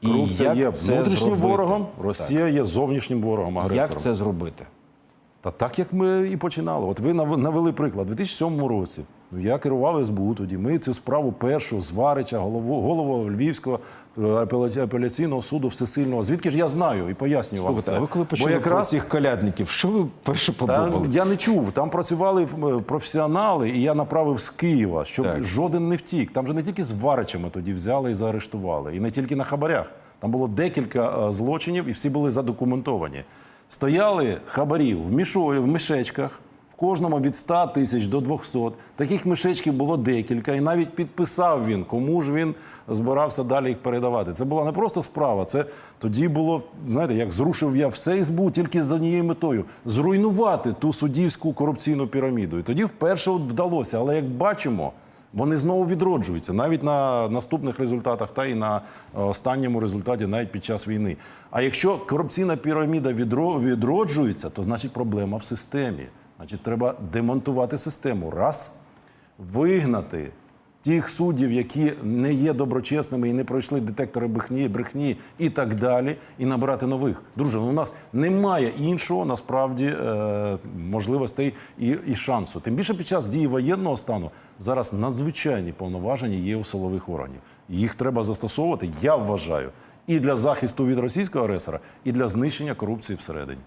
І Корупція як є внутрішнім зробити? ворогом, Росія є зовнішнім ворогом, агресором. Як це зробити? Та так, як ми і починали. От ви навели приклад. У 2007 році ну, я керував СБУ тоді. Ми цю справу першу з Варича, голову, голову Львівського е, апеляційного суду всесильного. Звідки ж я знаю і пояснюю вам Слухайте, все. а ви коли про якраз цих колядників, що ви перше та, подумали? я не чув. Там працювали е, професіонали, і я направив з Києва, щоб Так. жоден не втік. Там же не тільки з Варичами тоді взяли і заарештували, і не тільки на хабарях. Там було декілька е, злочинів, і всі були задокументовані. Стояли хабарі в мішої, в мішечках. В кожному від 100 тисяч до 200. Таких мішечків було декілька, і навіть підписав він, кому ж він збирався далі їх передавати. Це була не просто справа. Це тоді було, знаєте, як зрушив я все СБУ тільки з однією метою зруйнувати ту суддівську корупційну піраміду. І тоді вперше вдалося. Але як бачимо, вони знову відроджуються навіть на наступних результатах, та й на е, останньому результаті, навіть під час війни. А якщо корупційна піраміда відроджується, то значить проблема в системі. Значить, треба демонтувати систему. Раз вигнати тих суддів, які не є доброчесними і не пройшли детектори брехні, брехні і так далі, і набирати нових. Друже, ну у нас немає іншого насправді е, можливостей і, і шансу. Тим більше під час дії воєнного стану зараз надзвичайні повноваження є у силових органів. Їх треба застосовувати, я вважаю, і для захисту від російського агресора, і для знищення корупції всередині.